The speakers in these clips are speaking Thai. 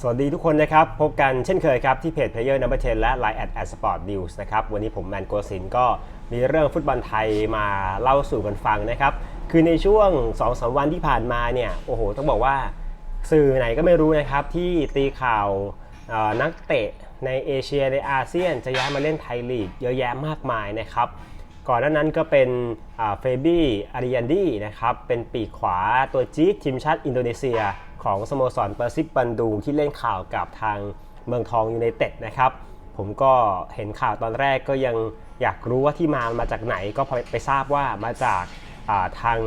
สวัสดีทุกคนนะครับ พบกันเช่นเคยครับ ที่เพจ Player Number 10 และ Line at at Sport News นะครับ วันนี้ผมแมนโกสินก็มีเรื่องฟุตบอลไทยมาเล่าสู่กันฟังนะครับ คือในช่วง 2-3 วันที่ผ่านมาเนี่ย โอ้โห ต้องบอกว่าสื่อไหนก็ไม่รู้นะครับ ที่ตีข่าวนักเตะในเอเชียในอาเซียน จะย้ายมาเล่นไทยลีกเยอะแยะมากมายนะครับ ก่อนหน้านั้นก็เป็นเฟบี้อาริยันดีนะครับเป็นปีกขวาตัวจี๊ดทีมชาติอินโดนีเซีย ของสโมสรเปอร์ซิกบันดูงที่เล่นข่าวกับทางเมืองทองยูไนเต็ดนะครับ ผมก็เห็นข่าวตอนแรกก็ยังอยากรู้ว่าที่มามาจากไหนก็ไปทราบว่ามาจากาทาง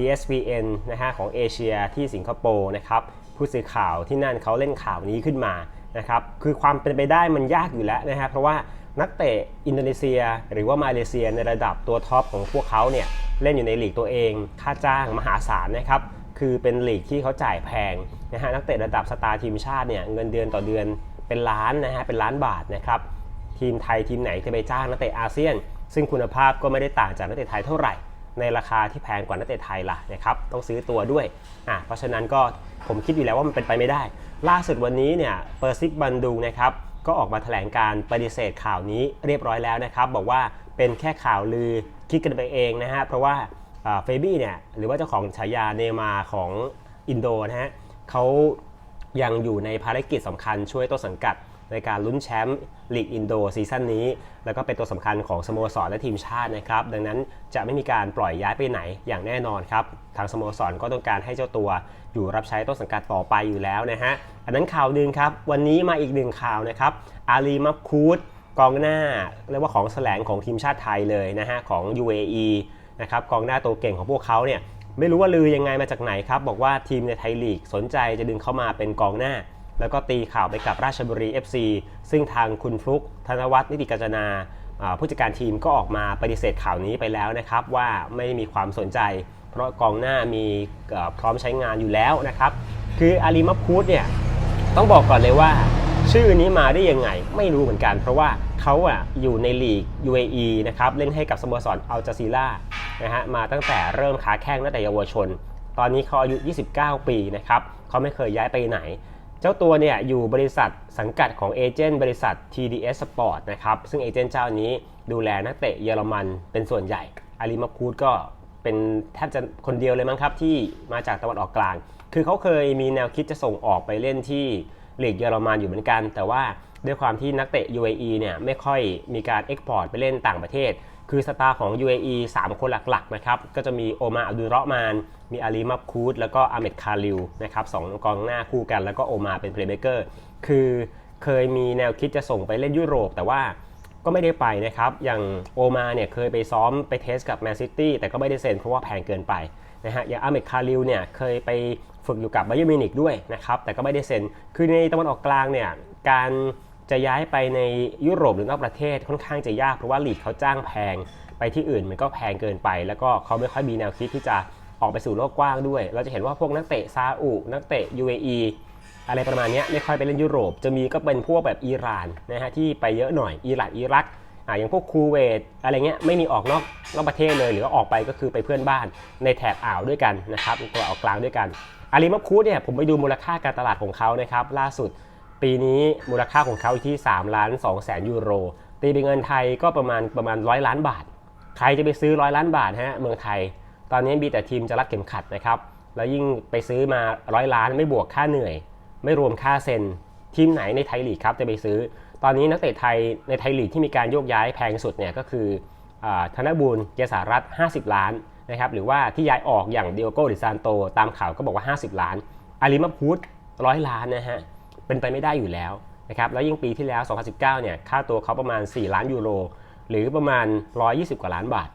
ESPN นะฮะของเอเชียที่สิงคโปร์นะครับผู้สื่อข่าวที่นั่นเขาเล่นข่าวนี้ขึ้นมานะครับคือความเป็นไปได้มันยากอยู่แล้วนะฮะเพราะว่านักเตะอินโดนีเซีย หรือว่ามาเลเซียในระดับตัวท็อปของพวกเขาเนี่ยเล่นอยู่ในลีกตัวเองค่าจ้างมหาศาลนะครับ คือเป็นลีกที่เขาจ่ายแพงนะฮะนักเตะระดับสตาร์ทีมชาติเนี่ยเงินเดือนต่อเดือนเป็นล้านนะฮะเป็นล้านบาทนะครับทีมไทยทีมไหนจะไปจ้างนักเตะอาเซียน ซึ่งคุณภาพก็ไม่ได้ต่างจากนักเตะไทยเท่าไหร่ ในราคาที่แพงกว่านักเตะไทยล่ะนะครับต้องซื้อตัวด้วยอะเพราะฉะนั้นก็ผมคิดอยู่แล้วว่ามันเป็นไปไม่ได้ ล่าสุดวันนี้เนี่ยเปอร์ซิกบันดูนะครับก็ออกมาแถลงการปฏิเสธข่าวนี้เรียบร้อยแล้วนะครับ บอกว่าเป็นแค่ข่าวลือคิดกันไปเองนะฮะเพราะว่า เฟบี้เนี่ยหรือว่าเจ้าของฉายาเนมาของอินโดนะฮะเขายังอยู่ในภารกิจสำคัญช่วยต้นสังกัดในการลุ้นแชมป์ลีกอินโดซีซั่นนี้ แล้วก็เป็นตัวสำคัญของสโมสรและทีมชาตินะครับ ดังนั้นจะไม่มีการปล่อยย้ายไปไหนอย่างแน่นอนครับ ทางสโมสรก็ต้องการให้เจ้าตัว อยู่รับใช้ต้นสังกัดต่อไปอยู่แล้วนะฮะ อันนั้นข่าวหนึ่งครับ วันนี้มาอีกหนึ่งข่าวนะครับ อาลีมับคูดกองหน้าเรียกว่าของแสลงของทีมชาติไทยเลยนะฮะของ UAE นะครับกองหน้าตัวเก่งของพวกเขาเนี่ยไม่รู้ว่าลือยังไงมาจากไหนครับ บอกว่าทีมในไทยลีกสนใจจะดึงเข้ามาเป็นกองหน้า แล้วก็ตีข่าวไปกับราชบุรี FC ซึ่งทางคุณฟลุกธนวัฒน์นิติกาญจนาผู้จัดการทีมก็ออกมาปฏิเสธข่าวนี้ไปแล้วนะครับ ว่าไม่มีความสนใจ เพราะกองหน้ามีพร้อมใช้งานอยู่แล้วนะครับ คืออาลีมับคูดเนี่ยต้องบอกก่อนเลยว่า ชื่อนี้มาได้ยังไง ไม่รู้เหมือนกัน เพราะว่าเขาอะอยู่ในลีก UAE นะครับเล่นให้กับสโมสรอัลจาซีล่านะฮะมาตั้งแต่เริ่มขาแข้งตั้งแต่เยาวชน ตอนนี้เขาอายุ 29 ปีนะครับเขาไม่เคยย้ายไปไหน เจ้าตัวเนี่ยอยู่บริษัทสังกัดของเอเจนต์บริษัท TDS Sport นะครับซึ่งเอเจนต์เจ้านี้ดูแลนักเตะเยอรมันเป็นส่วนใหญ่อาลีมาคูดก็เป็นแทบจะคนเดียวเลยมั้งครับที่มาจากตะวันออกกลาง คือเขาเคยมีแนวคิดจะส่งออกไปเล่นที่ ลีกเยอรมันอยู่เหมือนกัน แต่ว่าด้วยความที่นักเตะ UAE เนี่ยไม่ค่อยมีการเอ็กพอร์ตไปเล่นต่างประเทศ คือสตาร์ของ UAE 3 คนหลักๆนะครับก็จะมีโอมาอับดุลเราะมาน มีอาลีมับคูดแล้วก็อาเมดคาริลนะครับสองกองหน้าคู่กันแล้วก็โอมาเป็นเพลย์เมเกอร์คือเคยมีแนวคิดจะส่งไปเล่นยุโรป แต่ว่าก็ไม่ได้ไปนะครับ อย่างโอมาเนี่ยเคยไปซ้อมไปเทสกับแมนซิตี้แต่ก็ไม่ได้เซ็นเพราะว่าแพงเกินไปนะฮะ อย่างอาเมดคาริลเนี่ยเคยไป ฝึกอยู่กับไบเยอร์มิวนิกด้วยนะครับแต่ก็ไม่ได้เซ็นคือในตะวันออกกลางเนี่ยการจะย้ายไปในยุโรปหรือนอกประเทศค่อนข้างจะยากเพราะว่าลีกเขาจ้างแพงไปที่อื่นมันก็แพงเกินไป แล้วก็เขาไม่ค่อยมีแนวคิดที่จะออกไปสู่โลกกว้างด้วย เราจะเห็นว่าพวกนักเตะซาอุนักเตะ UAE อะไรประมาณนี้ไม่ค่อยไปเล่นยุโรป จะมีก็เป็นพวกแบบอิหร่านนะฮะที่ไปเยอะหน่อยอิหร่านอิรัก อ่าอย่างพวกคูเวตอะไรเงี้ยไม่มีออกนอกนอกประเทศเลยหรือว่าออกไปก็คือไปเพื่อนบ้านในแถบอ่าวด้วยกันนะครับตัวออกกลางด้วยกันอาลีมับคูดเนี่ยผมไปดูมูลค่าการตลาดของเขานะครับล่าสุดปีนี้มูลค่าของเขาอยู่ที่3ล้าน2แสนยูโรตีเป็นเงินไทยก็ประมาณประมาณร้อยล้านบาท ใครจะไปซื้อร้อยล้านบาทฮะเมืองไทย ตอนนี้มีแต่ทีมจะรัดเข็มขัดนะครับแล้วยิ่งไปซื้อมาร้อยล้านไม่บวกค่าเหนื่อย ไม่รวมค่าเซ็นทีมไหนในไทยลีกครับจะไปซื้อตอนนี้นักเตะไทยในไทยลีกที่มีการโยกย้ายแพงสุดเนี่ยก็คือธนบูลเกษารัตน์50 ล้านนะครับหรือว่าที่ย้ายออกอย่างเดียโก้ดิซานโต ตามข่าวก็บอกว่า 50 ล้าน อาลีมาพูดร้อยล้านนะฮะเป็นไปไม่ได้อยู่แล้วนะครับแล้วยิ่งปีที่แล้ว 2019 เนี่ยค่าตัวเขาประมาณ 4 ล้านยูโร หรือประมาณ 120 กว่าล้านบาท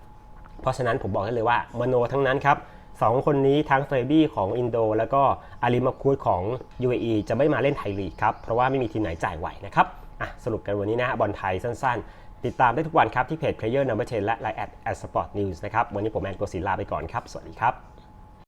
เพราะฉะนั้นผมบอกได้เลยว่ามโนทั้งนั้นครับสองคนนี้ทั้งเฟรบี้ของอินโด แล้วก็อาลีมาคูดของ UAE จะไม่มาเล่นไทยลีกครับเพราะว่าไม่มีทีมไหนจ่ายไหวนะครับ อะสรุปกันวันนี้นะฮะบอลไทยสั้นๆ ติดตามได้ทุกวันครับที่เพจ Player Number 10และ Line at Sport News นะครับ วันนี้ผมแอนโกศิลาไปก่อนครับ สวัสดีครับ